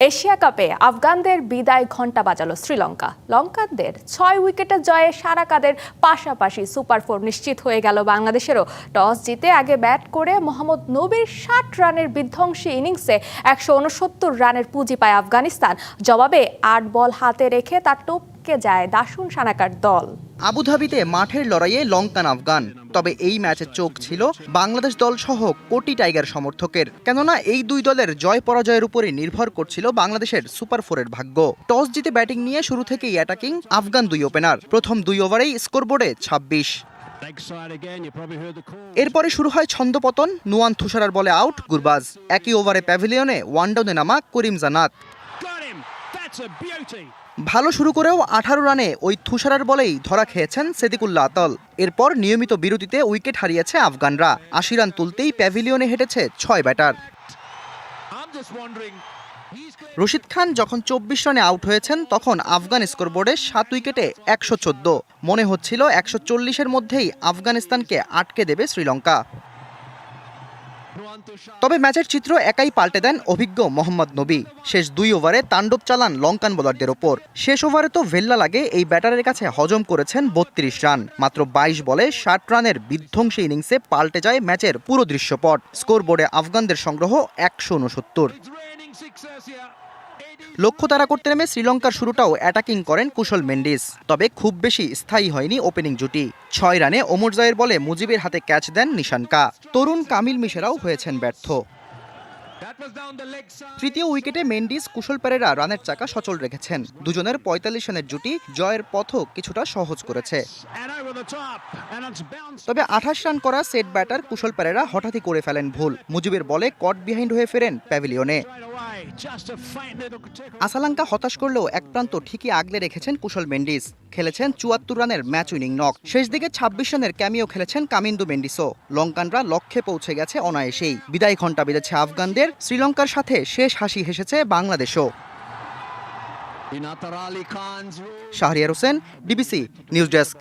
Asia কাপে আফগানদের বিদায় ঘণ্টা বাজালো শ্রীলঙ্কা। লঙ্কানদের ছয় উইকেটের জয়ে সারা কাদের পাশাপাশি সুপার ফোর নিশ্চিত হয়ে গেল বাংলাদেশেরও। টস জিতে আগে ব্যাট করে মোহাম্মদ নবীর ষাট রানের বিধ্বংসী ইনিংসে একশো উনসত্তর রানের পুঁজি পায় আফগানিস্তান। জবাবে আট বল হাতে রেখে তার টপকে যায় দাসুন সানাকার দল। আবুধাবিতে মাঠের লড়াইয়ে লঙ্কান আফগান। তবে এই ম্যাচে চোখ ছিল বাংলাদেশ দল সহ কোটি টাইগার সমর্থকের। কেননা এই দুই দলের জয় পরাজয়ের উপরে নির্ভর করছিল বাংলাদেশের সুপার ফোরের ভাগ্য। টস জিতে ব্যাটিং নিয়ে শুরু থেকেই অ্যাটাকিং আফগান দুই ওপেনার। প্রথম দুই ওভারেই স্কোরবোর্ডে ছাব্বিশ. এরপরে শুরু হয় ছন্দপতন, নুয়ান তুষারার বলে আউট, গুরবাজ। একই ওভারে প্যাভিলিয়নে ওয়ানডাউনে নামা করিম জানাত ভালো শুরু করেও আঠারো রানে ওই তুষারার বলেই ধরা খেয়েছেন সেদিকুল্লা আতল এরপর নিয়মিত বিরতিতে উইকেট হারিয়েছে আফগানরা আশি রান তুলতেই প্যাভিলিয়নে হেঁটেছে ছয় ব্যাটার. রশিদ খান যখন চব্বিশ রানে আউট হয়েছেন তখন আফগান স্কোরবোর্ডে সাত উইকেটে একশো চোদ্দ মনে হচ্ছিল একশো চল্লিশের মধ্যেই আফগানিস্তানকে আটকে দেবে শ্রীলঙ্কা. তবে ম্যাচের চিত্র একাই পাল্টে দেন অভিজ্ঞ মোহাম্মদ নবী। শেষ দুই ওভারে তাণ্ডব চালান লঙ্কান বোলারদের ওপর। শেষ ওভারে তো ভেল্লা লাগে, এই ব্যাটারের কাছে হজম করেছেন বত্রিশ রান। মাত্র বাইশ বলে ষাট রানের বিধ্বংসী ইনিংসে পাল্টে যায় ম্যাচের পুরো দৃশ্যপট। স্কোরবোর্ডে আফগানদের সংগ্রহ একশো উনসত্তর। লক্ষ্য তারা করতে নেমে শ্রীলঙ্কার শুরুটাও অ্যাটাকিং করেন কুশল মেন্ডিস। তবে খুব বেশি স্থায়ী হয়নি ওপেনিং জুটি। ছয় রানে ওমর জয়ের বলে মুজিবের হাতে ক্যাচ দেন নিশানকা। তরুণ কামিল মিশেরাও হয়েছেন ব্যর্থ. তৃতীয় উইকেটে মেন্ডিস, কুশল পেরেরা রানের চাকা সচল রেখেছেন। দুজনের পঁয়তাল্লিশ রানের জুটি জয়ের পথও কিছুটা সহজ করেছে। তবে আঠাশ রান করা সেট ব্যাটার কুশল প্যারেরা হঠাৎই করে ফেলেন ভুল। মুজিবের বলে কট বিহাইন্ড হয়ে ফেরেন প্যাভিলিয়নে. আসালাঙ্কা হতাশ করলেও এক প্রান্ত ঠিকই আগলে রেখেছেন কুশল মেন্ডিস। খেলেছেন চুয়াত্তর রানের ম্যাচ উইনিং নক। শেষ দিকে ছাব্বিশ রানের ক্যামিও খেলেছেন কামিন্দু মেন্ডিসও। লঙ্কানরা লক্ষ্যে পৌঁছে গেছে অনায়াসেই। বিদায় ঘণ্টা বেঁধেছে আফগানদের শ্রীলঙ্কার সাথে শেষ হাসি হেসেছে বাংলাদেশও। Shahriar Hossain DBC news desk.